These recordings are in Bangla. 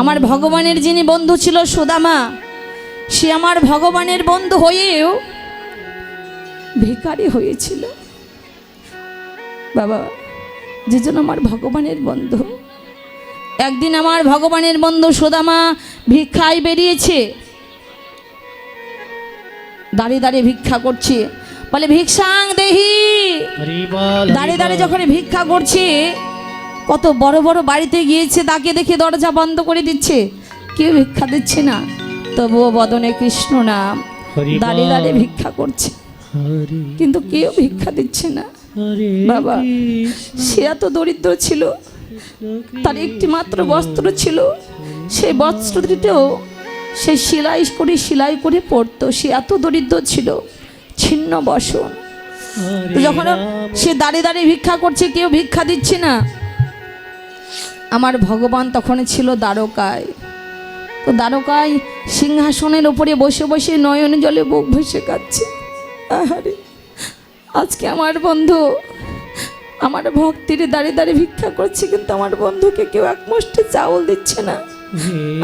আমার ভগবানের যিনি বন্ধু ছিল সুদামা সে আমার ভগবানের বন্ধু হয়েও ভিখারি হয়েছিল। বাবা যে জন্য আমার ভগবানের বন্ধু। একদিন আমার ভগবানের বন্ধু সুদামা ভিক্ষায় বেরিয়েছে। দাঁড়িয়ে দাঁড়িয়ে ভিক্ষা করছে। বলে ভিক্ষাং দেহি। দাঁড়িয়ে দাঁড়িয়ে যখন ভিক্ষা করছে কত বড় বড় বাড়িতে গিয়েছে তাকে দেখে দরজা বন্ধ করে দিচ্ছে। কেউ ভিক্ষা দিচ্ছে না। তবুও বদনে কৃষ্ণ নাম। দাঁড়িয়ে দাঁড়িয়ে ভিক্ষা করছে। কিন্তু কেউ ভিক্ষা দিচ্ছে না। বাবা সে এত দরিদ্র ছিল। তার একটি মাত্র বস্ত্র ছিল। সেই বস্ত্রটিতেও সে সেলাই করে সেলাই করে পরতো। সে এত দরিদ্র ছিল। ছিন্ন বসন। যখন সে দাঁড়িয়ে দাঁড়িয়ে ভিক্ষা করছে কেউ ভিক্ষা দিচ্ছে না। আমার ভগবান তখন ছিল দ্বারকায়। তো দ্বারকায় সিংহাসনের উপরে বসে বসে নয়ন জলে বুক ভেসে কাচ্ছে আহারে আজকে আমার বন্ধু আমার ভক্তির দাঁড়িয়ে দাঁড়িয়ে ভিক্ষা করছে কিন্তু আমার বন্ধুকে কেউ এক মুষ্টি চাউল দিচ্ছে না।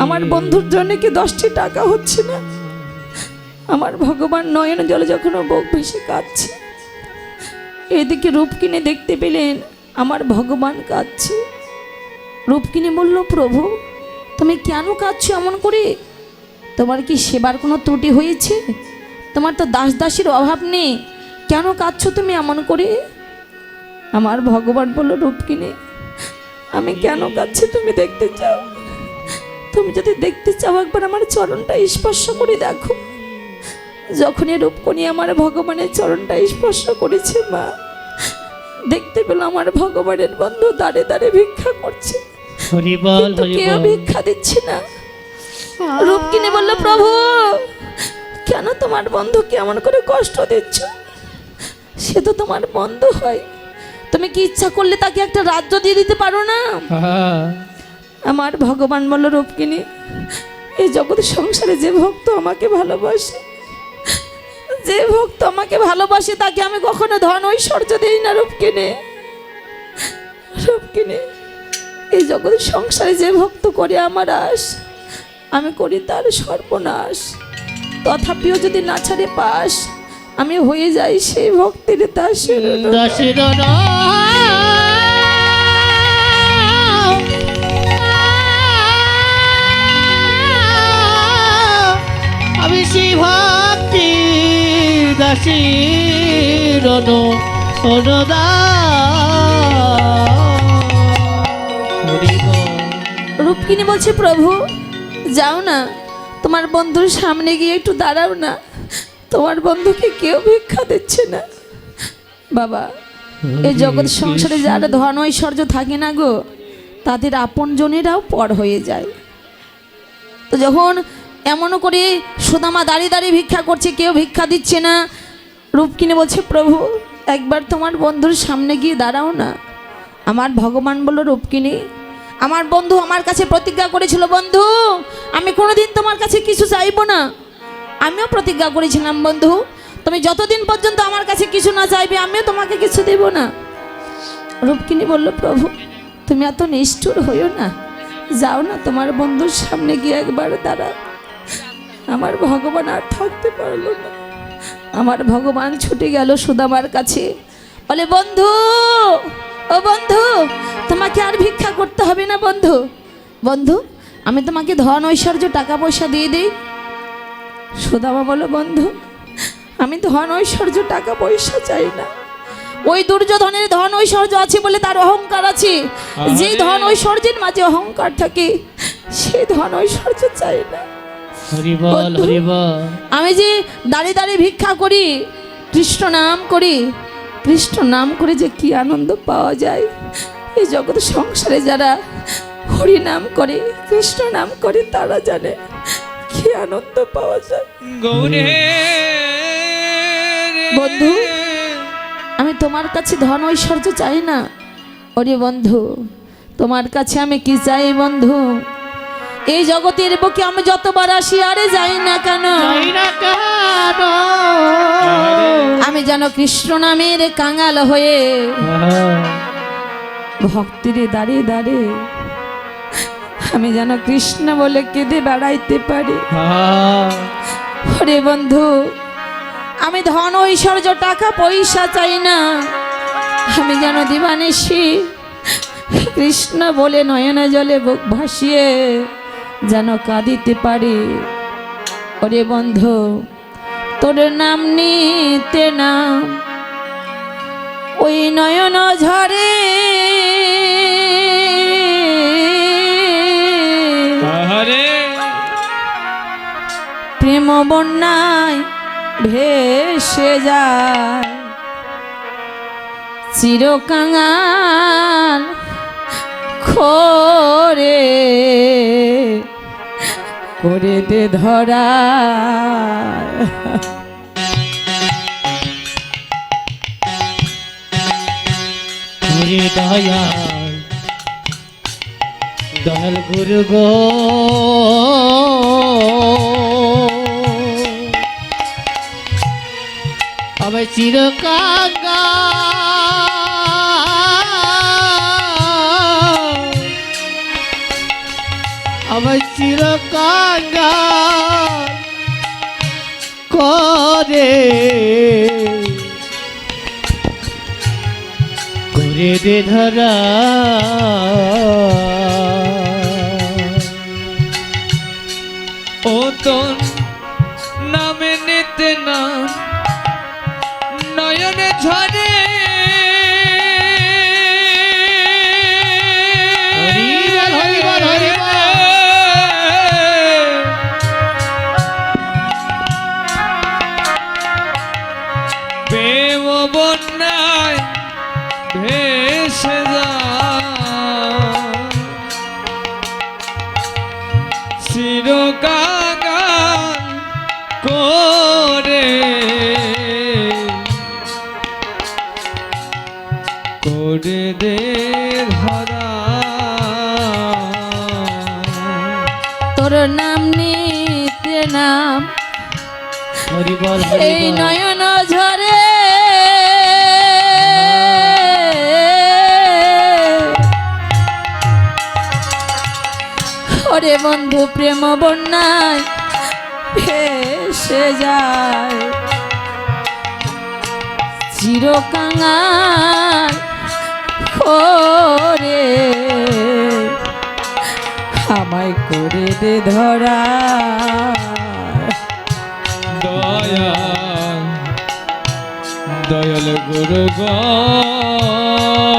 আমার বন্ধুর জন্য কি দশটি টাকা হচ্ছে না? আমার ভগবান নয়ন জলে যখন বুক ভেসে কাঁদছে এদিকে রূপ কিনে দেখতে পেলেন আমার ভগবান কাঁদছে। রূপ কিনে বলল, প্রভু, তুমি কেন কাঁদছো এমন করে? তোমার কি সেবার কোনো ত্রুটি হয়েছে? তোমার তো দাস দাসীর অভাব নেই। কেন কাঁদছো তুমি এমন করে? আমার ভগবান বলল রূপ কিনে আমি কেন কাঁদছি তুমি দেখতে চাও? তুমি যদি দেখতে চাও, একবার আমার চরণটা স্পর্শ করে দেখো। যখনই রূপকণি আমার ভগবানের চরণটা স্পর্শ করেছে, মা, দেখতে পেল আমার ভগবানের বন্ধু দাঁড়ে দাঁড়ে ভিক্ষা করছে। হরি বল কিন্তু হরি কেউ ভিক্ষা দিচ্ছে না? রূপ কিনে বলল প্রভু কেন তোমার বন্ধু কেমন করে কষ্ট দিচ্ছ? সে তো তোমার বন্ধু হয়। তুমি কি ইচ্ছা করলে তাকে একটা রাজ্য দিয়ে দিতে পারো না। আমার ভগবান বলল রূপকিনী এই জগৎ সংসারে যে ভক্ত আমাকে ভালোবাসে যে ভক্ত আমাকে ভালোবাসে তাকে আমি কখনো ধন ঐশ্বর্য দিই না রূপকিনে। রূপকিনে এই জগৎ সংসারে যে ভক্ত করে আমার আস আমি করি তার সর্বনাশ। তথাপিও যদি না ছাড়ে পাস আমি হয়ে যাই সেই ভক্তির দাসের আমি সেই ভক্তি দাসীর অনুদা হরি রূপকিনী বলছে প্রভু যাও না। তোমার বন্ধুর সামনে গিয়ে একটু দাঁড়াও না। তোমার বন্ধুকে কেউ ভিক্ষা দিচ্ছে না। বাবা এই জগৎ সংসারে যারা ধন ঐশ্বর্য থাকে না গো তাদের আপনজনেরাও পর হয়ে যায়। তো যখন এমন করে সুদামা দাঁড়িয়ে দাঁড়িয়ে ভিক্ষা করছে কেউ ভিক্ষা দিচ্ছে না রূপকিনে বলছে প্রভু একবার তোমার বন্ধুর সামনে গিয়ে দাঁড়াও না। আমার ভগবান বলল রূপকিনী আমার বন্ধু আমার কাছে প্রতিজ্ঞা করেছিল, বন্ধু, আমি কোনোদিন তোমার কাছে কিছু চাইব না। আমিও প্রতিজ্ঞা করেছিলাম, বন্ধু, তুমি যতদিন পর্যন্ত আমার কাছে কিছু না চাইবে, আমিও তোমাকে কিছু দেব না। রূপকিনী বলল, প্রভু, তুমি এত নিষ্ঠুর হইও না। যাও না তোমার বন্ধুর সামনে গিয়ে একবার দাঁড়া আমার ভগবান আর থাকতে পারল না। আমার ভগবান ছুটে গেল সুদামার কাছে। বলে, বন্ধু ও বন্ধু তোমাকে আর ভিক্ষা করতে হবে না বন্ধু। বন্ধু আমি তোমাকে ধন ঐশ্বর্য টাকা পয়সা দিয়ে দিই। সুদামা বলো বন্ধু আমি ধন ঐশ্বর্য টাকা পয়সা চাই না। ওই দুর্যোধনের ধন ঐশ্বর্য আছে বলে তার অহংকার আছে। যে ধন ঐশ্বর্যের মাঝে অহংকার থাকে সেই ধন ঐশ্বর্য চাই না। আমি যে দাঁড়িয়ে দাঁড়িয়ে ভিক্ষা করি কৃষ্ণ নাম করি কৃষ্ণ নাম করে যে কি আনন্দ পাওয়া যায়। এই জগৎ সংসারে যারা হরি নাম করে কৃষ্ণ নাম করে তারা জানে কি আনন্দ পাওয়া যায়। গৌরে বন্ধু আমি তোমার কাছে ধন ঐশ্বর্য চাই না। ওরে বন্ধু তোমার কাছে আমি কি চাই বন্ধু? এই জগতের বুকে আমি যতবার আসি আরে যাই না কেন? আমি যেন কৃষ্ণ নামের কাঙাল হয়ে। ভক্তিরে দাঁড়িয়ে দাঁড়িয়ে আমি যেন কৃষ্ণ বলে কেঁদে বেড়াইতে পারি। ওরে বন্ধু আমি ধন ঐশ্বর্য টাকা পয়সা চাই না। আমি যেন দিবানিসি কৃষ্ণ বলে নয়না জলে বুক ভাসিয়ে যেন কাঁদিতে পারি। ওরে বন্ধু তোর নাম নিতে নাম ওই নয়ন ঝরে। প্রেম বন্যায় ভেসে যায়। চিরকাঙাল খোরে। করে দে ধরা। ওরে দয়াল গুরু গো। আমার চিরকাঙ্গা আমার চিরকাঙ্গা করে। করে দে ধরা। ও এই নয়ন ঝরে। ওরে বন্ধু, প্রেম বন্যায় ভেসে যায়। চিরকাঙাল করে আমায় করে দে ধরা। দয়াল দয়াল গুরু গো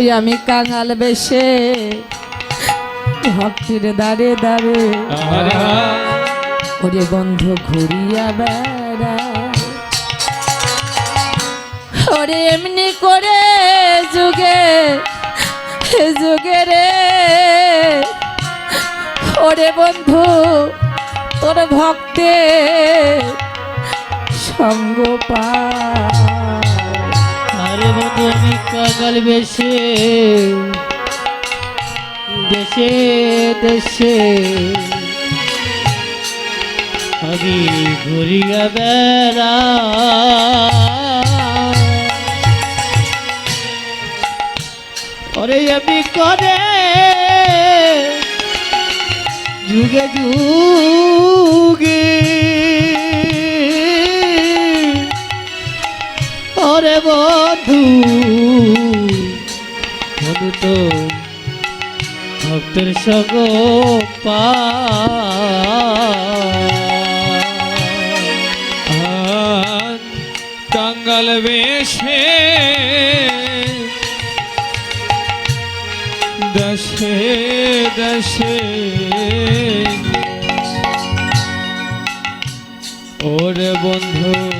ওই আমি কাঙাল বেশে। ভক্তির দাঁড়ে দাঁড়ে ওরে বন্ধ ঘুরিয়া বেড়া। ওরে এমনি করে যুগে যুগে রে। ওরে বন্ধু, তোর ভক্তে সঙ্গ পায়। আরে বন্ধু আমি কাঙাল বেশে, দেশে দেশে। আমি ঘুরিয়া বেড়া ওরে আমি করে যুগে যুগে? ওরে বন্ধু। বন্ধু তো ভক্তের সগ কাঙ্গাল বেশে দশে দশে। ওরে বন্ধু।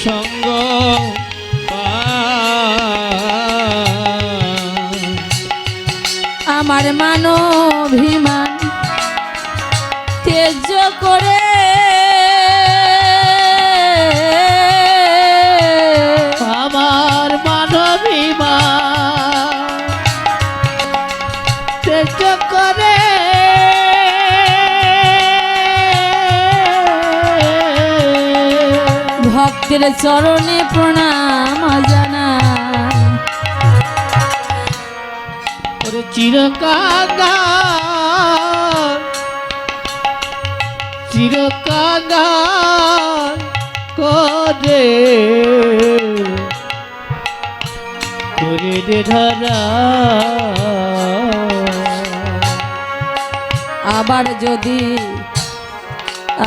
সঙ্গ। আমার মানভিমান তেজ করে আমার মানবী মা তেজ করে ভক্তের চরণে প্রণাম জানা। ওরে চিরকাগা চিরকাগা করে করে দে ধরা। আবার যদি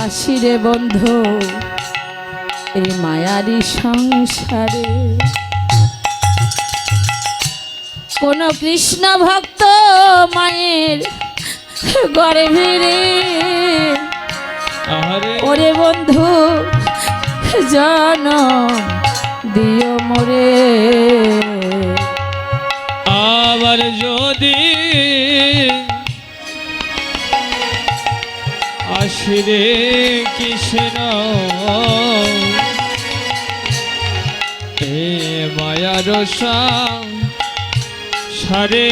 আসিরে বন্ধু এই মায়ারি সংসারে। কোন কৃষ্ণ ভক্ত মায়ের গড়ে ভিড়ে আরে ওরে বন্ধু জন দিও মোরে। আবার যদি আসরে কৃষ্ণ সারে।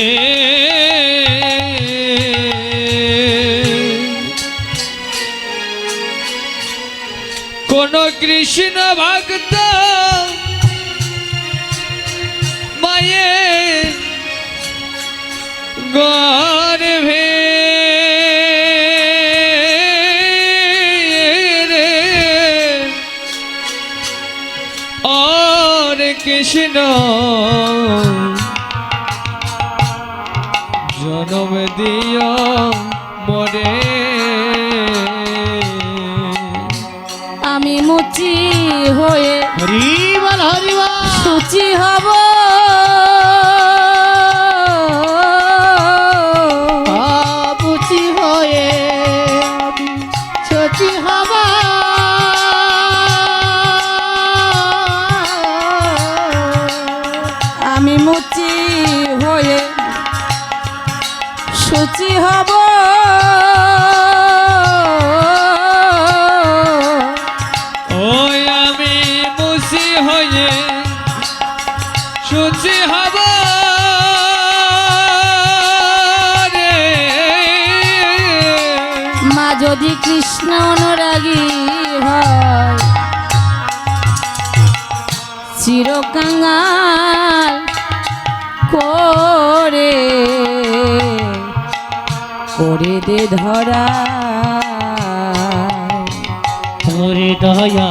কোন কৃষ্ণ ভক্ত জনম দিয় মরে আমি মুচি হয়ে হরিবল হরিবল। সুচি হব। হব। ওই আমি মুসি হয়ে সুচি হব মা যদি কৃষ্ণ অনুরাগী হয় চিরকাঙ্গাল করে করে দে ধরা। তোরে দয়া।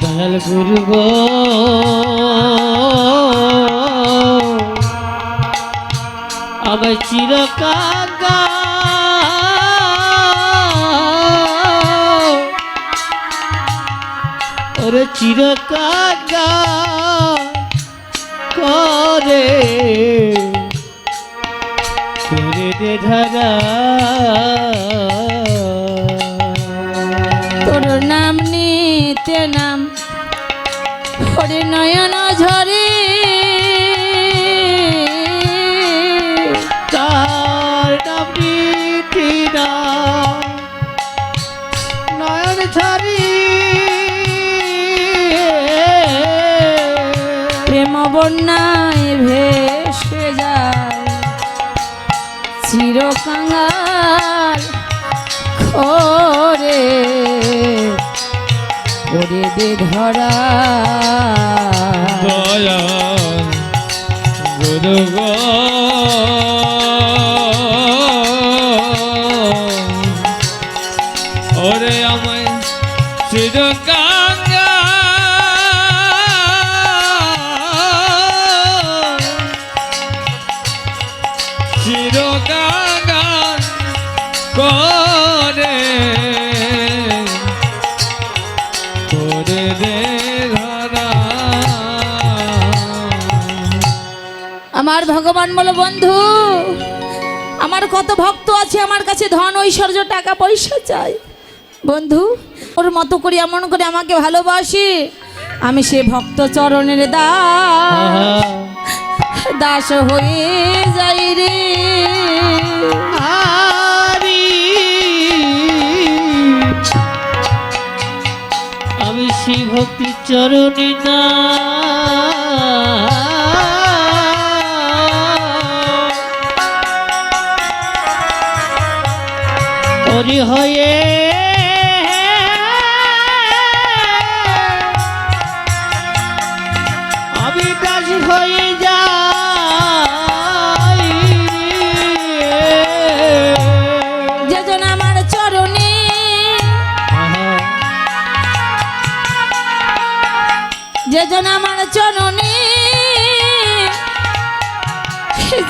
দয়াল গুরু গো। আমার চিরকাগা ওরে চিরকাগা করে করে দে তোর নাম নিতে নাম হরে নয়ন ঝরে। তার নাম নীতি নয়ন ছাড়ি প্রেম বন্যায় চিরকাঙ্গাল খরে করে দে ধরা। দয়া গুরু চিরকাঙ্গা করে। করে রে ধরা আমার ভগবান বলো বন্ধু আমার কত ভক্ত আছে আমার কাছে ধন ঐশ্বর্য টাকা পয়সা চাই। বন্ধু ওর মতো করে এমন করে আমাকে ভালোবাসি আমি সে ভক্ত চরণের দাস দাস হয়ে যাই রে। শ্রী ভক্তি চরণে না হরি হয়ে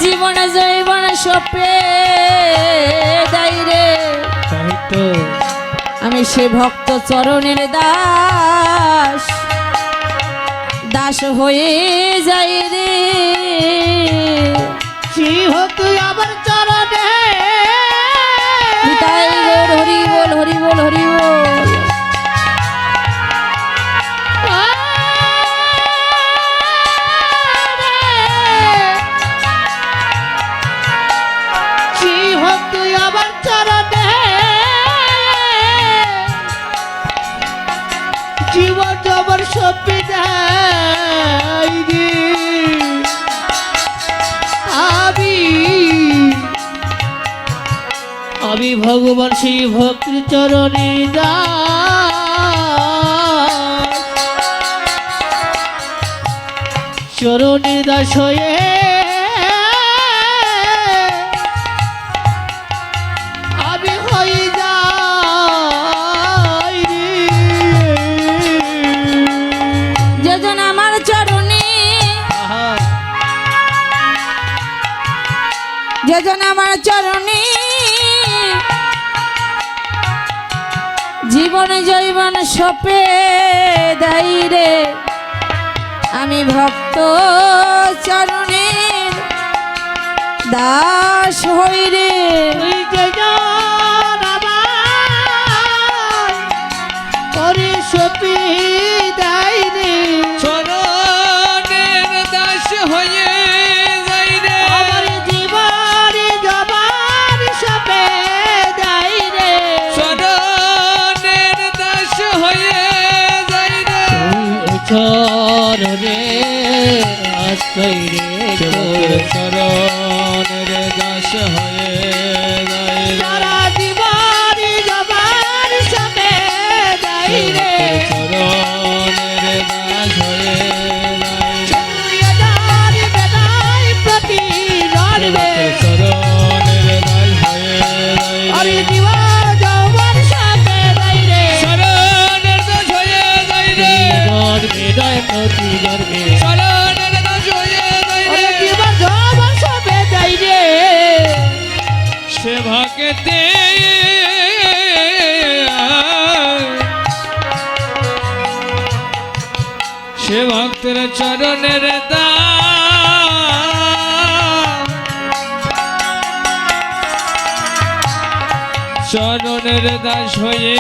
জীবন জৈবন সপে দাই রে। তো আমি সে ভক্ত চরণের দাস। দাস হয়ে যাই রে। তুই আমার চরণে। হরি বল হরি বল হরি বল। ভগবান শ্রী ভক্তির চরণে দাস চরণে দাস হয়ে আমি হয়ে যাই যেজন আমার চরণে আহা। আমার চরণে জীবন জৈবন সপে দাই রে। আমি ভক্ত চরণের দাস হই রে। সপি দাই か সপে দাই রে সে ভাগতে সে ভক্তের চরণের দাম চরণের দাস হয়ে